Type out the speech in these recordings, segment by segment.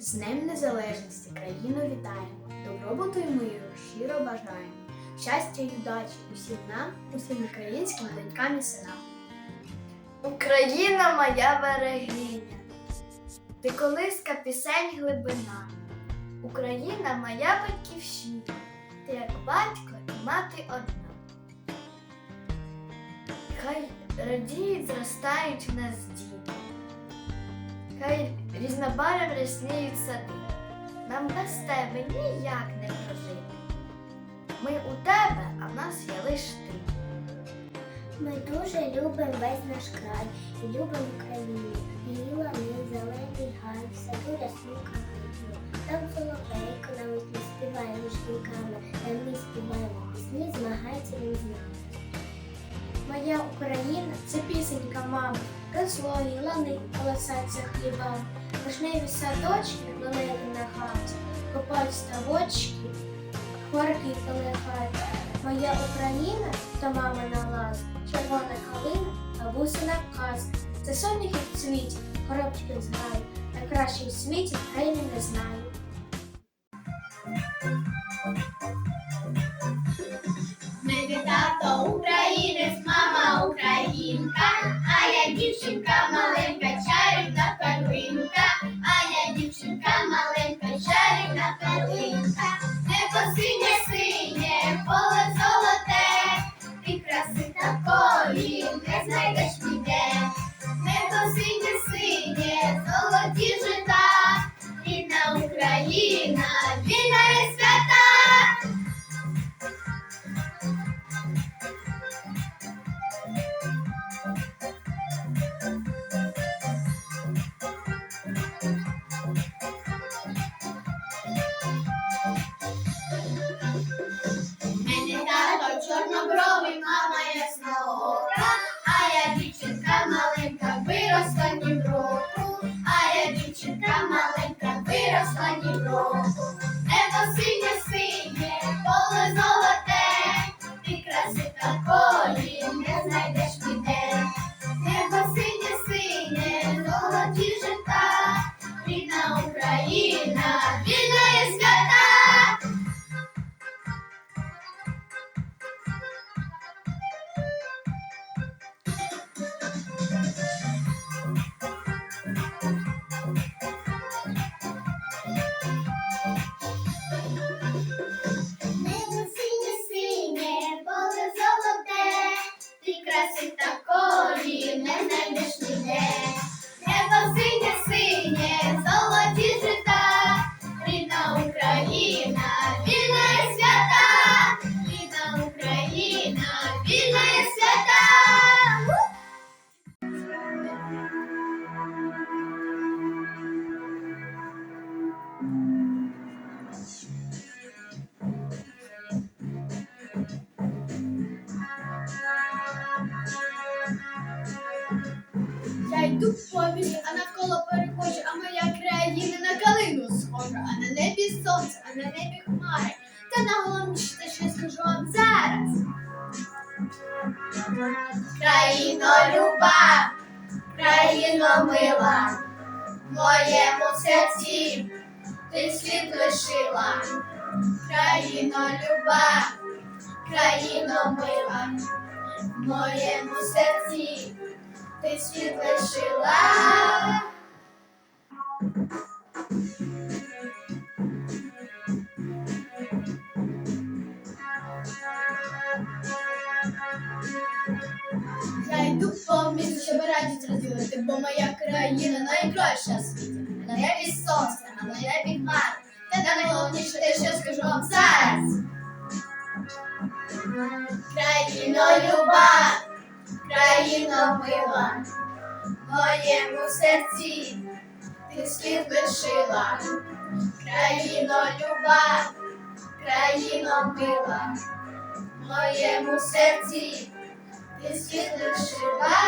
З Днем Незалежності країну вітаємо, добробуту і миру щиро бажаємо, щастя і удачі усім нам, усім українським донькам і синам. Україна моя берегиня, ти колиска пісень глибина. Україна моя батьківщина, ти як батько і мати одна. Хай радіють, зростають в нас діти. Хай різнобарв'ям рясніють сади. Нам без тебе ніяк не прожити. Ми у тебе, а в нас є лиш ти. Ми дуже любимо весь наш край і любимо Україну. Її лани, зелений гай, в саду рясну калину. Там соловейко навіть не співає рушниками, та ми співаємо пісні, змагається він з нами. Моя Україна це пісенька мами, розлогі, лани, колосаться хліба. Вишневі садочки, луневі на хаті, копають ставочки, хорки полихають. Моя Україна то мамина лаза, червона калина, бабусина казка. Це соняхи в цвіті, коробчики з гаю, найкращий в світі країни не знаю. Ми тато українець, Deus pode ти краси такої не знайдеш ніде. Небо синє синє, золоті йду по а навколо перехожу, а моя країна на калину схожа, а на небі сонце, а на небі хмари. Та найголовніше те, що я скажу вам зараз. Країно люба, країно мила, в моєму серці ти світ лишила. Країно люба, країно мила, в моєму серці ти світ. Я йду по місту, щоб радість розділити, бо моя країна найкраща в світі. На небі сонце, а на небі хмари. Та найголовніше те, що скажу вам зараз. Країно люба, країно мила, моєму серці ти світ лишила. Країно люба, країно мила, моєму серці ти світ лишила.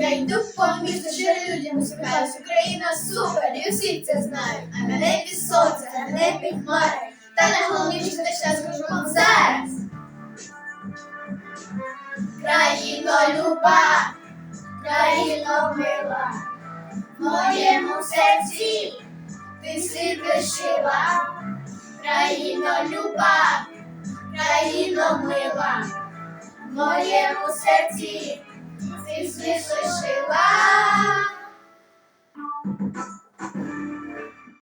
Я йду по місту, щиро людям усміхаюсь. Україна супер, і всі це знають. А на небі сонце, а на небі хмари. Та найголовніше, те, що я скажу вам зараз. Країно люба, країно мила, в моєму серці ти сити жила. Країно люба, країно мила, в моєму серці Ліс ліс.